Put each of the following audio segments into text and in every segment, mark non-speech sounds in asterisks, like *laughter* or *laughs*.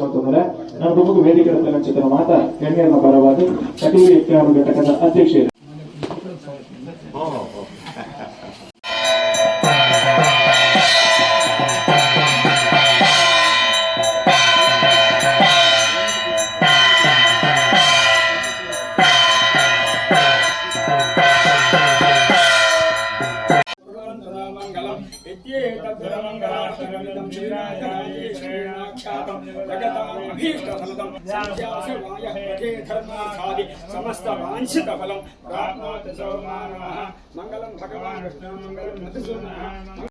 ಮತ್ತೊಂದರೆ ನಮ್ಮ ಪ್ರಮುಖ ವೇದಿಕೆ ಚಲನಚಿತ್ರ ಮಾತ ಗಣ್ಯರ ಪರವಾಗಿ ಕಟೀಲು ಘಟಕದ ಅಧ್ಯಕ್ಷರು ధర్మాధాది సమస్త వాంఛిత ఫలం ప్రాప్నోతి సౌమానవ మంగళం భగవాన్ మంగళం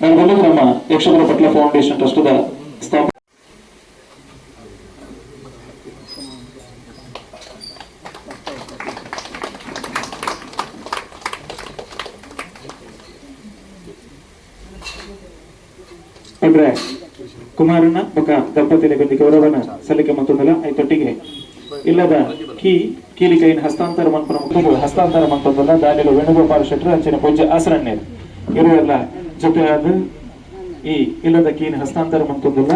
ನಮ್ಮದು ನಮ್ಮ ಯಕ್ಷಗುರು ಪಟ್ಲ ಫೌಂಡೇಶನ್ ಟ್ರಸ್ಟದ ಸ್ಥಾಪನೆ ಅಂದ್ರೆ ಕುಮಾರನ ಬೊಕ ದಂಪತಿಗೆ ಬಂದಿ ಗೌರವನ ಸಲ್ಲಿಕೆ ಮತ್ತೊಂದಲ್ಲ ಐತೊಟ್ಟಿಗೆ. ಇಲ್ಲದ ಕೀ, ಕೀಲಿಕೈನ ಹಸ್ತಾಂತರ ಮಂತ್ರ ಹಸ್ತಾಂತರ ಮಂತ್ರದಲ್ಲ ದಾನಿಲು ವೇಣುಗೋಪಾಲ ಶೆಟ್ಟರು ಅಂಚಿನ ಪೂಜ್ಯ ಆಸರಣ್ಯರು ಇರುವೆಲ್ಲ ಜೊತೆಯಾದ ಈ ಇಲ್ಲದ ಕೀನ ಹಸ್ತಾಂತರ ಮಂತೊಂದಲ್ಲ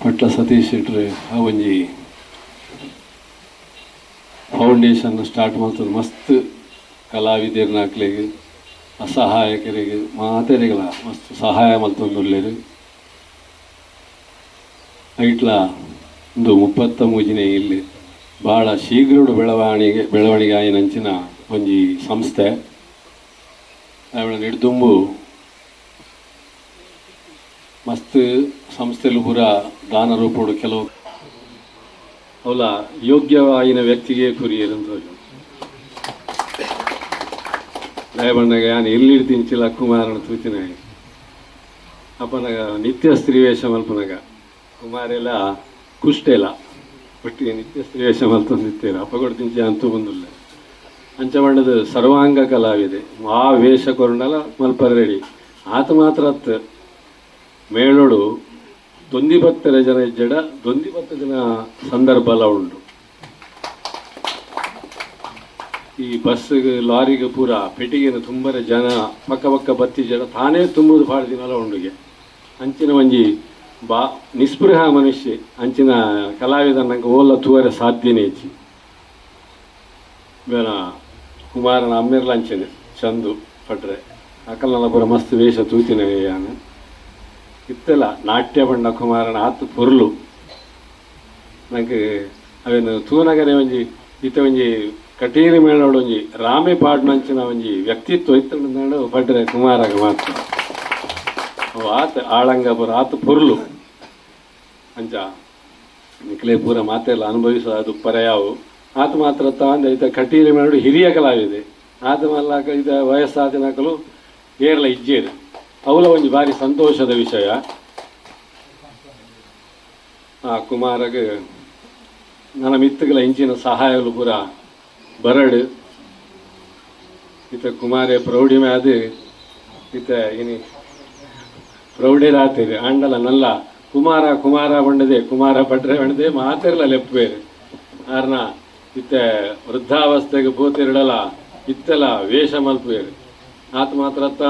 ಪಟ್ಲ ಸತೀಶ್ ಶೆಟ್ರೆ ಆ ಒಂಜಿ ಫೌಂಡೇಶನ್ ಸ್ಟಾರ್ಟ್ ಮಾಡ್ತದೆ. ಮಸ್ತ್ ಕಲಾವಿದರ್ನ ಹಾಕ್ಲಿಗೆ ಅಸಹಾಯಕರಿಗೆ, ಮಾತೆರೆಗಳ ಮಸ್ತ್ ಸಹಾಯ ಮಲ್ತೊಂದುಲ್ಲೇರು ಐಟ್ಲ ಒಂದು ಮುಪ್ಪತ್ತ ಮೂಜಿನೇ ಇಲ್ಲಿ ಭಾಳ ಶೀಘ್ರ ಬೆಳವಣಿಗೆ ಬೆಳವಣಿಗೆ ಆಯಿನಂಚಿನ ಒಂಜಿ ಸಂಸ್ಥೆ. ಅವಳ ನಿಡ್ದುಂಬು ಮಸ್ತ್ ಸಂಸ್ಥೆಲು ಪೂರ ದಾನ ರೂಪಡು ಕೆಲವು ಅವಲ ಯೋಗ್ಯವಾಗಿನ ವ್ಯಕ್ತಿಗೆ ಕುರಿಯರಂತ ದಯಬಣ್ಣಗ ಯಾನ್ ಎಲ್ಲಿಡ್ತಿಂಚಿಲ್ಲ ಕುಮಾರನ ತೂತಿನಾಗ ಅಪ್ಪನಾಗ ನಿತ್ಯ ಸ್ತ್ರೀವೇಷ ಮಲ್ಪನಗ. ಕುಮಾರೆಲ್ಲ ಕುಷ್ಟೆಲ ಒಟ್ಟಿಗೆ ನಿತ್ಯ ಸ್ತ್ರೀವೇಷ ಮಲ್ತೊಂದಿತ್ತೇರ ಅಪ್ಪ ಕೊಡ್ತಿಂಚಿ ಅಂತೂ ಬಂದಿಲ್ಲ. ಅಂಚಬಣ್ಣದ ಸರ್ವಾಂಗ ಕಲಾವಿದೆ. ಆ ವೇಷ ಕೊರ್ಣಲ ಮಲ್ಪರೆಡಿ ಆತ ಮಾತ್ರ ಮೇಳೋಡು ದೊಂದಿಬತ್ತರ ಜನ ಜಡ ದೊಂದಿಬತ್ತ ಜನ ಎಲ್ಲ ಉಂಡು ಈ ಬಸ್ ಲಾರಿಗೆ ಪೂರ ಪೆಟ್ಟಿಗೆನ ತುಂಬರೆ ಜನ, ಪಕ್ಕ ಪಕ್ಕ ಬತ್ತಿ ಜನ ತಾನೇ ತುಂಬುದು ಭಾಳ ಎಲ್ಲ ಉಂಡುಗೆ ಅಂಚಿನ ಒಂಜಿ ಬಾ, ನಿಸ್ಪೃಹ ಮನುಷ್ಯ ಅಂಚಿನ ಕಲಾವಿದ ನಂಗೆ ಓಲ ತೂವರೆ ಸಾಧ್ಯನೇ ಹೆಚ್ಚಿ ಬೇನ ಕುಮಾರನ ಅಮ್ಮಿರ್ಲ ಅಂಚನೆ, ಚಂದು, ಪಟ್ರೆ. ಅಕಲ್ನಲ್ಲ ಪೂರ ಮಸ್ತ್ ವೇಷ ತೂತಿನ ಯಾನ. ಇತ್ತಲ್ಲ ನಾಟ್ಯ ಬಣ್ಣ ಕುಮಾರನ ಆತು ಪೊರ್ಲು. ನನಗೆ ಅವೇನು ತೂನಗರೆ ಒಂಜಿ, ಈತ ಒಂಜಿ ಕಟೀರಿ ಮೇಳೋಡು ಒಂಜಿ ರಾಮೆ ಪಾಡ್ನಂಚಿನ ಒಂಜಿ ವ್ಯಕ್ತಿತ್ವ ಇತ್ತು ಪಡ್ರೆ ಕುಮಾರಗ ಮಾತ್ರ. ಅವು ಆತ ಆಳಂಗ ಬರೋ ಆತು ಪೊರ್ಲು. ಅಂಚ, ನಿಕ್ಲೆ ಪೂರ ಮಾತೆಲ್ಲ ಅನುಭವಿಸೋ ಅದು ಪರ್ಯಾವು. ಆತ ಮಾತ್ರ ತಂದ ಈತ ಕಟೀರಿ ಮೇಳೋಡು ಹಿರಿಯ ಕಲಾವಿದೆ. ಆತ ಮಲ್ಲ ಇದ ವಯಸ್ಸಾದ ನಕಲು ಏರ್ಲ ಇಜ್ಜೇರು. ಅವಲ ಒಂದು ಭಾರಿ ಸಂತೋಷದ ವಿಷಯ. ಆ ಕುಮಾರಗೆ ನನ್ನ ಮಿತ್ತಗಳ ಇಂಚಿನ ಸಹಾಯಗಳು ಪೂರ ಬರಡು. ಇತ ಕುಮಾರ ಪ್ರೌಢಿಮೆ ಅದು ಇತ ಇನಿ ಪ್ರೌಢಿರಾತಿರಿ ಅಂಡಲ ನಲ್ಲ ಕುಮಾರ ಕುಮಾರ ಬಂಡದೆ, ಕುಮಾರ ಪಟ್ರೆ ಬಂಡದೆ ಮಾತಿರಲ ಲೆಪ್ಪೇರು ಆರ್ನ ಇತ್ತ ವೃದ್ಧಾವಸ್ಥೆಗೆ ಪೂತಿರಿಡಲ, ಇತ್ತಲ ವೇಷ ಮಲ್ಪೇರು ಆತ ಮಾತ್ರ ಅತ್ತ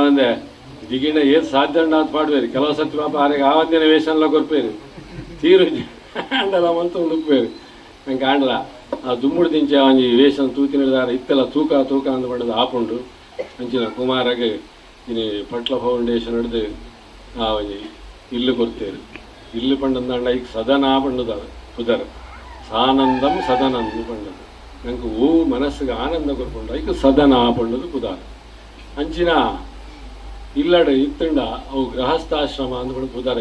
ಅಂದೆ ದಿಗಿಣ ಏತ್ ಸಾಧ್ಯ ಉಂಡು ಆತ್ ಪಾಡ್ಬೇರು ಕೆಲವು ಸತಿ ಪಾಪ ಆರಿಗೆ ಆವತ್ತಿನ ವೇಷನ್ಲ ಕೊರ್ಪೇರು ತೀರು ಅಂಡಲ ಮಂತ ಉಡುಪೇರು ನಂಗೆ ಆಂಡಲ ಆ ದುಮ್ಮುಡು ದಿಂಚೆ ಒಂಜಿ ವೇಷನ್ ತೂತಿನಿದಾರ ಇತ್ತೆಲ್ಲ ತೂಕ ತೂಕ ಅಂದ್ ಪಂಡದು ಆಪುಂಡು ಅಂಚಿನ ಕುಮಾರಗೆ ಇನಿ ಪಟ್ಲ ಫೌಂಡೇಶನ್ ಹಿಡ್ದು ಆ ಒಂಜಿ ಇಲ್ಲು ಕೊರ್ತೇರು ಇಲ್ಲು ಪಂಡಂದಾಂಡ ಈಗ ಸದನ ಪಂಡದ ಪುದರ್ ಸಾನಂದಂ ಸದನಂದು ಪಂಡದು ನಂಗೆ ಓ ಮನಸ್ಸಿಗೆ ಆನಂದ ಕೊರ್ಪುಂಡ ಈಗ ಸದನ ಪಂಡದು ಪುದಾರ ಅಂಚಿನ ಇಲ್ಲಡ ಇತ್ತಂಡ ಅವು ಗೃಹಸ್ಥಾಶ್ರಮ ಅಂದ್ಕೊಂಡು ಪುದಾರ.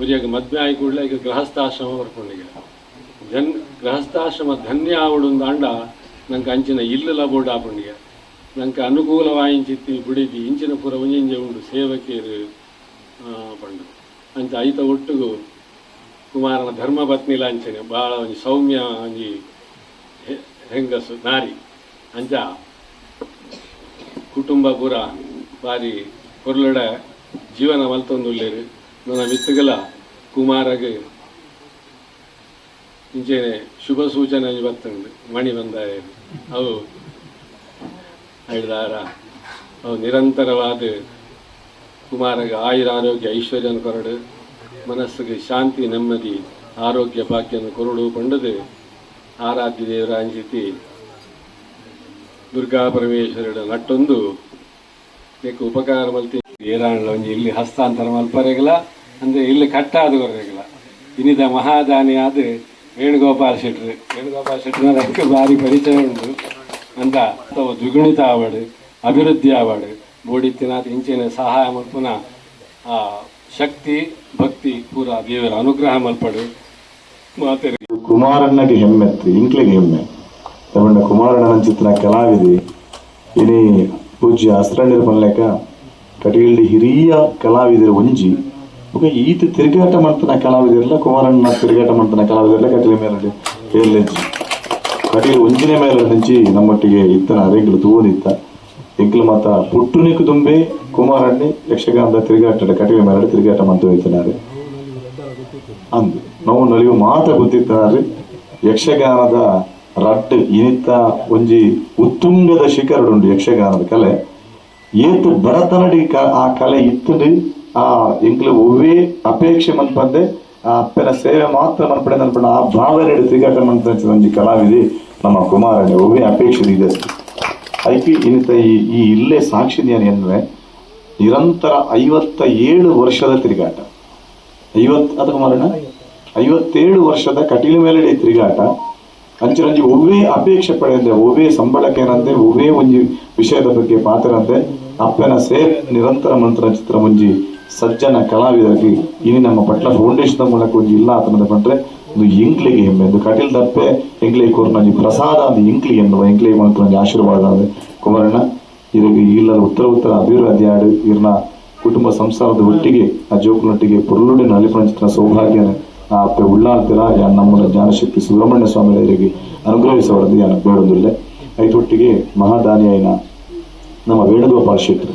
ಉರಿಯಾಗ ಮದ್ವೆ ಆಗಿ ಕೂಡಲೇ ಈಗ ಗೃಹಸ್ಥಾಶ್ರಮ ಬರ್ಕೊಂಡಿಗೆ ಧನ್, ಗೃಹಸ್ಥಾಶ್ರಮ ಧನ್ಯ ಆವಡುಂದು ಅಂಡ ನಂಗೆ ಅಂಚಿನ ಇಲ್ಲು ಬೋರ್ಡ್ ಆಪುಂಡಿಗೆ ನಂಗೆ ಅನುಕೂಲವಾಯಿಂಚಿತ್ತಿ ಬಿಡಿದಿ, ಇಂಚಿನ ಪುರ ಉಂಜಿಂಜೆ ಉಂಡು ಸೇವಕಿಯರು ಪಂಡು. ಅಂಚ ಐತ ಒಟ್ಟಿಗೂ ಕುಮಾರನ ಧರ್ಮಪತ್ನಿ ಲಾಂಚನೆ ಭಾಳ ಒಂಜಿ ಸೌಮ್ಯ ಒಂಜಿ ಹೆಂಗಸು, ನಾರಿ. ಅಂಚ ಕುಟುಂಬ ಪುರ ಬಾರಿ ಕೊರ್ಲಡ ಜೀವನ ಮಲ್ತೊಂದುಲ್ಲೇರು ನನ್ನ ಮಿತ್ತಗಲ ಕುಮಾರಗೆ ಇಂಚೆನೆ ಶುಭ ಸೂಚನೆ ಬರ್ತಂಡು ಮಣಿ ಬಂದಾಯ ಅವು ಹೇಳಿದಾರ? ಅವು ನಿರಂತರವಾದ ಕುಮಾರಗೆ ಆಯುರ ಆರೋಗ್ಯ, ಐಶ್ವರ್ಯನ ಕೊರಡು, ಮನಸ್ಸಿಗೆ ಶಾಂತಿ, ನೆಮ್ಮದಿ, ಆರೋಗ್ಯ, ಭಾಗ್ಯನ ಕೊರಡು ಪಂಡದು ಆರಾಧ್ಯ ದೇವರ ಅಂಜಿತಿ ದುರ್ಗಾ ಪರಮೇಶ್ವರಡ ನಟ್ಟೊಂದು ಬೇಕ, ಉಪಕಾರ ಮಲ್ತಿ ಏರಾಣ ಒಂಜಿ ಇಲ್ಲಿ ಹಸ್ತಾಂತರ ಮಲ್ಪರೆಗಲ ಅಂದ್ರೆ ಇಲ್ಲಿ ಕಟ್ಟಾದ ಕೊರರೆಗಲ ಇನ್ನಿದ ಮಹಾದಾನಿ ಆದ ವೇಣುಗೋಪಾಲ್ ಶೆಟ್ರ್. ವೇಣುಗೋಪಾಲ್ ಶೆಟ್ಟರ್ ಅದಕ್ಕೆ ಭಾರಿ ಪರಿಚಯ ಉಂಟು. ಅಂತ ದ್ವಿಗುಣಿತ ಆವಡು, ಅಭಿವೃದ್ಧಿ ಆವಡು. ಬೋಡಿತ್ತಿನಾಥ ಇಂಚಿನ ಸಹಾಯ ಮಲ್ಪುನ ಆ, ಶಕ್ತಿ, ಭಕ್ತಿ ಪೂರ ದೇವರ ಅನುಗ್ರಹ ಮಲ್ಪಡು. ಮಾತೆರೆ. ಕುಮಾರಣ್ಣಗೆ ಹೆಮ್ಮೆತ್ತು ಇಂಕ್ಲಿಗೆ ಹೆಮ್ಮೆ. ಕುಮಾರಣ್ಣನ ಚಿತ್ರ ಕಲಾವಿದೆ ಇನಿ ಪೂಜ್ಯ ಅಸ್ರಂಡಿರ ಪನ್ಲೆಕ ಕಟಗಿಳ್ಳಿ ಹಿರಿಯ ಕಲಾವಿದರು ಒಂಜಿ. ಓಕೆ ಈತ ತಿರುಗಾಟ ಮಾಡ್ತಾನ ಕಲಾವಿದರಲ್ಲ, ಕುಮಾರಣ್ಣ ತಿರುಗಾಟ ಮಾಡ್ತಾನ ಕಲಾವಿದರಲ್ಲ ಕಟೀಲ ಮೇಲೆ ಹೇಳಿ ಕಟೀಲ್ ಒಂಜಿನ ಮೇಲೆ నుంచి ನಮ್ಮೊಟ್ಟಿಗೆ ಇತ್ತನ ಅರೆಗಳು ತೂವನಿತ್ತ. ಎಂಕ್ಲು ಮಾತ ಪುಟ್ಟುನಿಕ್ಕು ದುಂಬೆ ಕುಮಾರಣ್ಣಿ ಯಕ್ಷಗಾನದ ತಿರುಗಾಟ ಕಟೀಲ ಮೇಲೆ ತಿರುಗಾಟ ಮಾಡ್ತಾ ಹೋಯ್ತಿದ್ದಾರೆ ಅಂದು, ನಾವು ನಲಿಯು ಮಾತ ಗೊತ್ತಿದ್ದಾರೆ ಯಕ್ಷಗಾನದ ರಟ್ಟು ಇನಿತ ಒಂಜಿ ಉತ್ತುಂಗದ ಶಿಖರಡುಂಡು ಯಕ್ಷಗಾನದ ಕಲೆ. ಏತು ಭರತನಡಿ ಆ ಕಲೆ ಇತ್ತುಂಡು ಆ ಎಂಕ್ಲ ಒವೇ ಅಪೇಕ್ಷೆ ಮನ್ಪಂದೆ, ಆ ಅಪ್ಪನ ಸೇವೆ ಮಾತ್ರ ಮನ್ಪಡೆ ಮನ್ಪಡ ಆ ಭಾವನೆ ತಿರುಗಾಟ ಮನ್ಪಂಚ ಒಂಜಿ ಕಲಾವಿದೆ ನಮ್ಮ ಕುಮಾರಣ್ಣ ಒವೇ ಅಪೇಕ್ಷೆ ಇದೆ. ಐಪಿ ಇನಿತ ಈ ಈ ಇಲ್ಲೇ ಸಾಕ್ಷಿದ್ಯಾನೆ ಅಂದ್ರೆ ನಿರಂತರ ಐವತ್ತ ಏಳು ವರ್ಷದ ತಿರುಗಾಟ. ಐವತ್ ಅದು ಕುಮಾರಣ್ಣ ಐವತ್ತೇಳು ವರ್ಷದ ಕಟೀಲು ಮೇಲೆ ತಿರುಗಾಟ. ಅಂಚರಂಜಿ ಒಬ್ಬೇ ಅಪೇಕ್ಷೆ ಪಡೆಯಂದೆ, ಒವ್ವೇ ಸಂಬಳಕ್ಕೇನಂತೆ ಒಬ್ಬೇ ಒಂಜಿ ವಿಷಯದ ಬಗ್ಗೆ ಪಾತ್ರರಂತೆ ಅಪ್ಪನ ಸೇವೆ ನಿರಂತರ ಮಂತ್ರ ಚಿತ್ರ ಒಂಜಿ ಸಜ್ಜನ ಕಲಾವಿದರಿಗೆ ಇನಿ ನಮ್ಮ ಪಟ್ಲ ಫೌಂಡೇಶನ್ ಮೂಲಕ ಒಂಜಿ ಇಲ್ಲ ಅಂತ ಬಂದ್ರೆ ಒಂದು ಇಂಗ್ಲಿಗೆ ಹೆಮ್ಮೆ. ಒಂದು ಕಟೀಲ್ ದಪ್ಪೆ ಇಂಗ್ಲಿ ಕೋರ್ನ ಪ್ರಸಾದ ಅಂತ ಇಂಗ್ಲಿ ಎನ್ನುವ ಇಂಗ್ಲಿ ಮಂತ್ರ ಆಶೀರ್ವಾದ ಅಂದೆ. ಕುಮಾರಣ್ಣ, ಇದಕ್ಕೆ ಇಲ್ಲದ ಉತ್ತರ ಉತ್ತರ ಅಭಿವೃದ್ಧಿ ಆಡು ಇರ್ನ ಕುಟುಂಬ ಸಂಸಾರದ ಒಟ್ಟಿಗೆ, ಆ ಜೋಕುನೊಟ್ಟಿಗೆ ಅಲಿಪಣ ಚಿತ್ರ ಸೌಭಾಗ್ಯನ ಆ ಅಪ್ಪೆ ನಮ್ಮನ್ನು ಜ್ಞಾನಶಕ್ತಿ ಸುಬ್ರಹ್ಮಣ್ಯ ಸ್ವಾಮಿ ಅವರಿಗೆ ಅನುಗ್ರಹಿಸಬಾರದು ಯಾನ ಬೇಡೊಂದಿಲ್ಲ. ಐದೊಟ್ಟಿಗೆ ಮಹಾದಾನಿ ಐನ ನಮ್ಮ ವೇಣುಗ ಶೆಟ್ಟಿ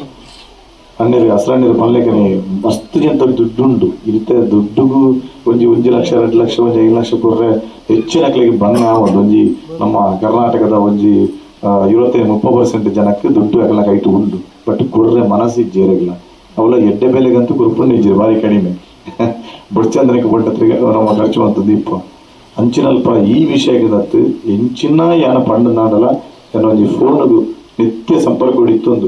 ಅನ್ನೇರಿ ಅಸರಣ್ಣೀರು ಪಲ್ಲೆಕನೆ ಮಸ್ತ್ ಜನ ದುಡ್ಡುಂಡು ಇತ್ತೆ ದುಡ್ಡುಗೂ ಒಂಜಿ ಒಂಜಿ ಲಕ್ಷ, ಎರಡು ಲಕ್ಷ, ಒಂಜಿ ಐದು ಲಕ್ಷ ಕೊರ್ರೆ ಹೆಚ್ಚಿನಕ್ಲಿಗೆ ಬಣ್ಣ ಒಂದೊಂಜಿ ನಮ್ಮ ಕರ್ನಾಟಕದ ಒಂಜಿ ಇವತ್ತೈದು ಮುಪ್ಪ ಪರ್ಸೆಂಟ್ ಜನಕ್ಕೆ ದುಡ್ಡು ಹಾಕಲಕ್ಕೆ ಐಟು ಉಂಡು ಬಟ್ ಕೊರ್ರೆ ಮನಸ್ಸಿಗೆ ಜೇರಿಲ್ಲ ಅವಳ ಎಡ್ಡೆ ಬೆಲೆಗಂತೂ ಕುರ್ಪುಂಡು ಬಾರಿ ಕಡಿಮೆ. *laughs* ಬುಡ್ಚಂದ್ರಕ್ಕೆ ಬೊಟ್ಟತ್ರಿಗೆ ನಮ್ಮ ಖರ್ಚು ಅಂತ ದೀಪ. ಅಂಚಿನಲ್ಪ ಈ ವಿಷಯಕ್ಕೆ ಎಂಚಿನ ಯಾನ ಪಂಡ ನಾಡಲ ಒಂಜಿ ಫೋನ್ಗೂ ನಿತ್ಯ ಸಂಪರ್ಕ ಇತ್ತೊಂದು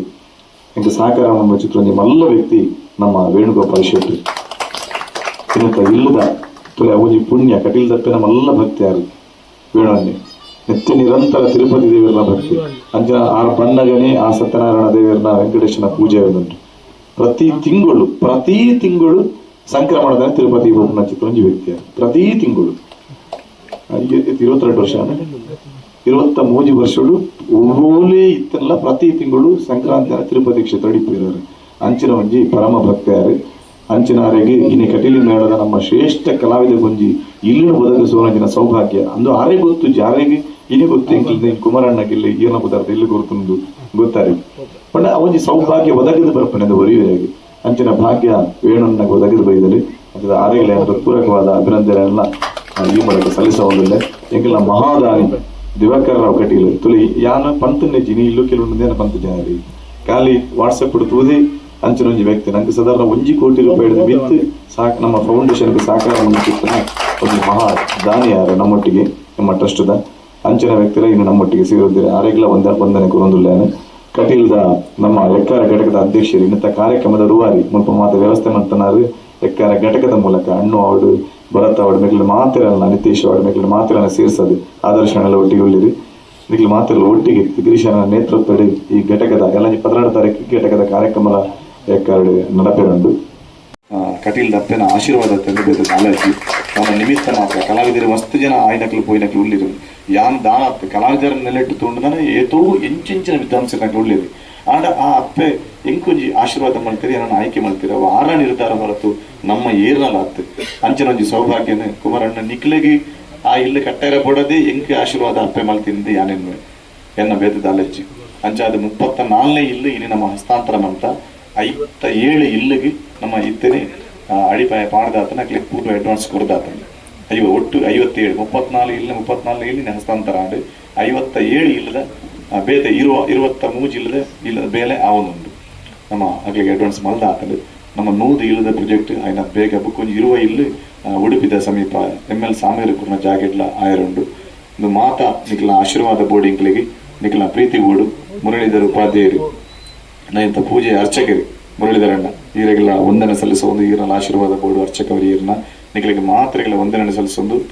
ಇಂಕ ಸಹಕಾರ ನಮ್ಮ ಚಿತ್ರ ಮಲ್ಲ ವ್ಯಕ್ತಿ, ನಮ್ಮ ವೇಣುಗೋಪಾಲ ಶೆಟ್ಟಿ. ಇನ್ನಂತ ಇಲ್ಲದ ತುಲೆ ಅವಜಿ ಪುಣ್ಯ, ಕಟೀಲ್ ತಪ್ಪಿನ ಮಲ್ಲ ಭಕ್ತಿ ಯಾರು? ವೇಣುವನ್ನೇ, ನಿತ್ಯ ನಿರಂತರ ತಿರುಪತಿ ದೇವರ ಭಕ್ತಿ. ಅಂಜನ ಆ ಬಣ್ಣಗನೇ ಆ ಸತ್ಯನಾರಾಯಣ ದೇವರನ ವೆಂಕಟೇಶನ ಪೂಜೆ ಉಂಟು ಪ್ರತಿ ತಿಂಗಳು ಪ್ರತಿ ತಿಂಗಳು ಸಂಕ್ರಮಣದ ತಿರುಪತಿ ಬೊಮ್ಮನ ಚಿತ್ರ ಒಂಜಿ ವ್ಯಕ್ತಿ ಪ್ರತಿ ತಿಂಗಳು. ಇರುವತ್ತೆರಡು ವರ್ಷ ಇರುವತ್ತ ಮೂಜಿ ವರ್ಷಗಳು ಓಲೇ ಇತ್ತಲ್ಲ ಪ್ರತಿ ತಿಂಗಳು ಸಂಕ್ರಾಂತಿ ತಿರುಪತಿ ಕ್ಷೇತ್ರ ಇಟ್ಟಿದ್ದಾರೆ ಅಂಚಿನ ಒಂಜಿ ಪರಮ ಭಕ್ತಿಯಾರು ಅಂಚಿನಾರೆಗೆ ಇನಿ ಕಟೀಲಿ ಮೇಳದ ನಮ್ಮ ಶ್ರೇಷ್ಠ ಕಲಾವಿದ ಗೊಂಜಿ. ಇಲ್ಲಿನ ಒದಗಿಸುವಂಚಿನ ಸೌಭಾಗ್ಯ. ಅಂದು ಆರೆ ಗೊತ್ತು ಜಾರಿಗೆ ಇನಿ ಗೊತ್ತು ಕುಮಾರಣ್ಣ ಗಿಲ್ಲೆ ಗೀರ್ಣ ಪದಾರ್ಥ ಇಲ್ಲಿ ಗುರುತು ಗೊತ್ತಾರೆ ಪಂಡ ಅವಂಜಿ ಸೌಭಾಗ್ಯ ಒದಗದ ಬರ್ಪನೆ ಅದು ಅಂಚಿನ ಭಾಗ್ಯ ವೇಣುನ ಒದಗಿದ ಬೈದಲ್ಲಿ ಅದರ ಆರೆಗಳ ಪೂರಕವಾದ ಅಭಿನಂದನೆಯನ್ನ ಈ ಮೂಲಕ ಸಲ್ಲಿಸಬಹುದಿಲ್ಲ ಎಂಗಿಲ್ಲ ಮಹಾದಾನಿ ದಿವಾಕರ್ ರಾವ್ ಕಟೀಲ್, ತುಳಿ, ಯಾನ ಪಂತನೇ ಜಿನಿ, ಇಲ್ಲೂ ಕೆಲವೊಂದು ಪಂತ ಜನರಿ ಖಾಲಿ ವಾಟ್ಸಪ್ ತೂದಿ ಅಂಚಿನ ಒಂಜಿ ವ್ಯಕ್ತಿ. ನಂಗೆ ಸಾಧಾರಣ ಒಂಜಿ ಕೋಟಿ ರೂಪಾಯಿ ಬಿತ್ತು. ಸಾಕ್, ನಮ್ಮ ಫೌಂಡೇಶನ್ಗೆ ಸಹಕಾರ ಮುಟ್ಟಿನ ಒಂದು ಮಹಾ ದಾನಿಯಾರ ನಮ್ಮೊಟ್ಟಿಗೆ, ನಮ್ಮ ಟ್ರಸ್ಟ್ದ ಅಂಚಿನ ವ್ಯಕ್ತಿರ ಇನ್ನು ನಮ್ಮೊಟ್ಟಿಗೆ ಸೇರಿದ್ದಾರೆ. ಆರೆಗ್ಲ ಒಂದ ವಂದನೆ ಕೊರೊಂದುಲ್ಲೇನೆ. ಕಟೀಲ್ದ ನಮ್ಮ ಎಕ್ಕಾರ ಘಟಕದ ಅಧ್ಯಕ್ಷರು ಇಂಥ ಕಾರ್ಯಕ್ರಮದ ರೂವಾರಿ ಮುಲ್ಪ ಮಾತ ವ್ಯವಸ್ಥೆ ಮಂತನಾರು ಎಕ್ಕಾರ ಘಟಕದ ಮೂಲಕ ಅಣ್ಣು ಅವಳು ಭರತ್ ಅವಡ ಮೇಲಿನ ಮಾತಿರಲ್ಲ ನಿತೀಶ್ ಅವಡ ಮೇಲಿನ ಮಾತಿರನ್ನ ಆದರ್ಶ ಆದರ್ಶನೆಲ್ಲ ಒಟ್ಟಿಗೆ ಉಳ್ಳಿರಿ ಮಿಗಿಲು ಮಾತಿರಲ್ಲ ಒಟ್ಟಿಗೆ ಗಿರೀಶನ ನೇತೃತ್ವದಲ್ಲಿ ಈ ಘಟಕದ ಎಲ್ಲ ಪದಿನಾರು ತಾರೀಕು ಘಟಕದ ಕಾರ್ಯಕ್ರಮದ ಎಕ್ಕಾರ ನಡಪೆರಂಡು ಕಟೀಲ್ ದಪ್ಪನ ಆಶೀರ್ವಾದ ತಂದಿದ್ದು ನಾಲಾಜಿ ನಮ್ಮ ನಿಮಿತ್ತ ಮಾತ್ರ ಕಲಾವಿದರು ಮಸ್ತ್ ಜನ ಆಯ್ನಕ್ಲು ಪೋಯ್ನಕ್ಲು ಉಳ್ಳಿರು ಯಾನ್ ದಾನ ಅಪ್ಪೆ ಕಲಾವಿದರ ನೆಲೆಟ್ಟು ತೊಂಡನ ಏತೋ ಎಂಚೆಂಚಿನ ವಿದ್ವಾಂಸನಕ್ಲು ಉಳ್ಳಿರು ಆಂಡ ಆ ಅಪ್ಪೆ, ಎಂಕೊಂಜಿ, ಆಶೀರ್ವಾದ ಮಾಡ್ತೀರಿ ಏನನ್ನ ಆಯ್ಕೆ ಮಾಡ್ತೀರಿ. ಅವ ಆರ ನಿರ್ಧಾರ ಹೊರತು ನಮ್ಮ ಏರ್ನಲ್ಲ ಅತ್ತೆ ಅಂಚನೊಂಜಿ ಸೌಭಾಗ್ಯನ ಕುಮಾರಣ್ಣ ನಿಕ್ಲೆಗಿ, ಆ ಇಲ್ಲಿ ಕಟ್ಟೆರ ಬೊಡದೆ, ಎಂಕೆ ಆಶೀರ್ವಾದ ಅಪ್ಪೆ ಮಾಡ್ತೀನಿ ಯಾನೆನ್ವೆ ಎನ್ನ ದಾಲೆಜ್ಜಿ ಅಂಚ ಅಂಚಾದ ಮುಪ್ಪತ್ತ ನಾಲ್ನೇ ಇಲ್ಲು, ಇಲ್ಲಿ ನಮ್ಮ ಹಸ್ತಾಂತರ ಮಂತ ಐವತ್ತ ಏಳು ಇಲ್ಲಿಗೆ ನಮ್ಮ ಇತ್ತನೆ ಅಡಿಪಾಯ ಪಾಡ್ದಾತನ ಕ್ಲಿಕ್ ಪೂರ್ವ ಅಡ್ವಾನ್ಸ್ ಕೊಡ್ದಾತನ. ಅಯ್ಯೋ, ಒಟ್ಟು ಐವತ್ತೇಳು, ಮುಪ್ಪತ್ನಾಲ್ಕು ಇಲ್ಲ ಮುಪ್ಪತ್ನಾಲ್ಕು ಇಲ್ಲಿನ ಹಸ್ತಾಂತರ ಆಡು. ಐವತ್ತ ಏಳು ಇಲ್ಲದ ಬೇತ ಇರುವ, ಇರುವತ್ತ ಮೂಜು ಇಲ್ಲದ ಇಲ್ಲದ ಬೇಲೆ ಆವೊಂದುಂಡು ನಮ್ಮ ಅಗ್ಲಿಗೆ ಅಡ್ವಾನ್ಸ್ ಮಲ್ದ ಆತಲು ನಮ್ಮ ನೂದು ಇಲ್ಲದ ಪ್ರೊಜೆಕ್ಟ್ ಆಯ್ನ ಬೇಗ ಬುಕ್ಕೊಂಜಿ ಇರುವ ಇಲ್ಲಿ ಉಡುಪಿದ ಸಮೀಪ ಎಂ ಎಲ್ ಸಾಮೇರು ಕುರ್ನ ಜಾಗೆಡ್ಲ ಆಯರುಂಡು. ಒಂದು ಮಾತ ನಿಖಲ ಆಶೀರ್ವಾದ ಬೋರ್ಡಿಂಗ್ಲಿಗೆ ನಿಖಲ ಪ್ರೀತಿ ಗೂಡು ಮುರಳೀಧರ್ ಉಪಾಧ್ಯಾಯರು ನಯಂತ ಪೂಜೆ ಅರ್ಚಕರು. ಮುರಳೀಧರಣ್ಣ ಈರೆಗೆಲ್ಲ ವಂದನೆ ಸಲ್ಲಿಸುವ ಒಂದು ಈರನ ಆಶೀರ್ವಾದ ಬೋರ್ಡು ಅರ್ಚಕರು ಈರನ್ನ ನಿಖಲಿಗೆ ಮಾತ್ರೆಗಳ ವಂದನೆ ಸಲ್ಲಿಸೊಂದು